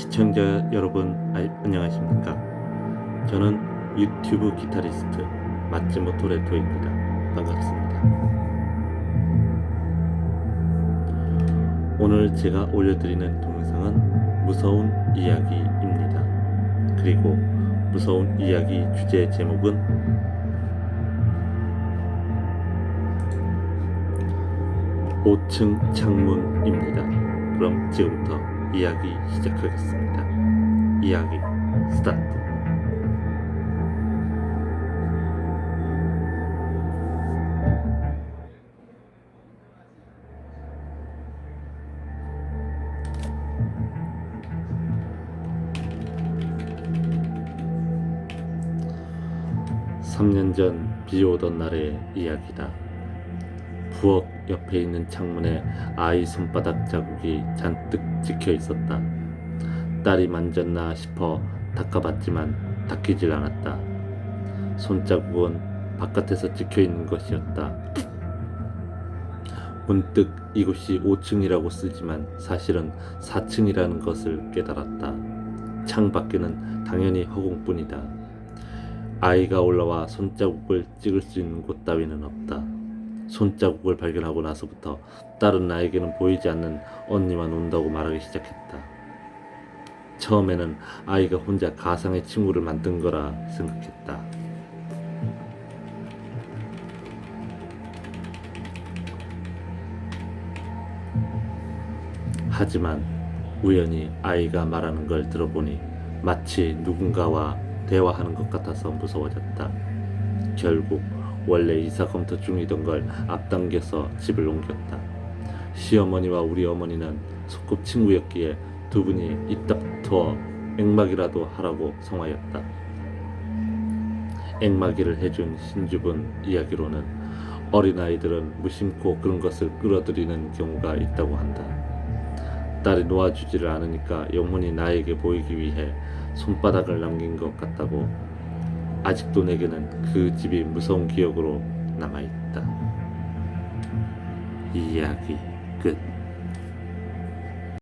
시청자 여러분 아, 안녕하십니까? 저는 유튜브 기타리스트 마츠모토 레토입니다. 반갑습니다. 오늘 제가 올려드리는 동영상은 무서운 이야기입니다. 그리고 무서운 이야기 주제 제목은 5층 창문입니다. 그럼 지금부터 이야기 시작하겠습니다. 이야기 스타트. 삼년전 비 오던 날의 이야기다. 부엌 옆에 있는 창문에 아이 손바닥 자국이 잔뜩 찍혀 있었다. 딸이 만졌나 싶어 닦아봤지만 닦이질 않았다. 손자국은 바깥에서 찍혀 있는 것이었다. 문득 이곳이 5층이라고 쓰지만 사실은 4층이라는 것을 깨달았다. 창 밖에는 당연히 허공뿐이다. 아이가 올라와 손자국을 찍을 수 있는 곳 따위는 없다. 손자국을 발견하고 나서부터 딸은 나에게는 보이지 않는 언니만 온다고 말하기 시작했다. 처음에는 아이가 혼자 가상의 친구를 만든 거라 생각했다. 하지만 우연히 아이가 말하는 걸 들어보니 마치 누군가와 대화하는 것 같아서 무서워졌다. 결국 원래 이사 검토 중이던 걸 앞당겨서 집을 옮겼다. 시어머니와 우리 어머니는 소꿉친구였기에 두 분이 입 다투어 액막이라도 하라고 성하였다. 액막이를 해준 신주분 이야기로는 어린아이들은 무심코 그런 것을 끌어들이는 경우가 있다고 한다. 딸이 놓아주지를 않으니까 영혼이 나에게 보이기 위해 손바닥을 남긴 것 같다고 아직도 내게는 그 집이 무서운 기억으로 남아있다. 이야기 끝.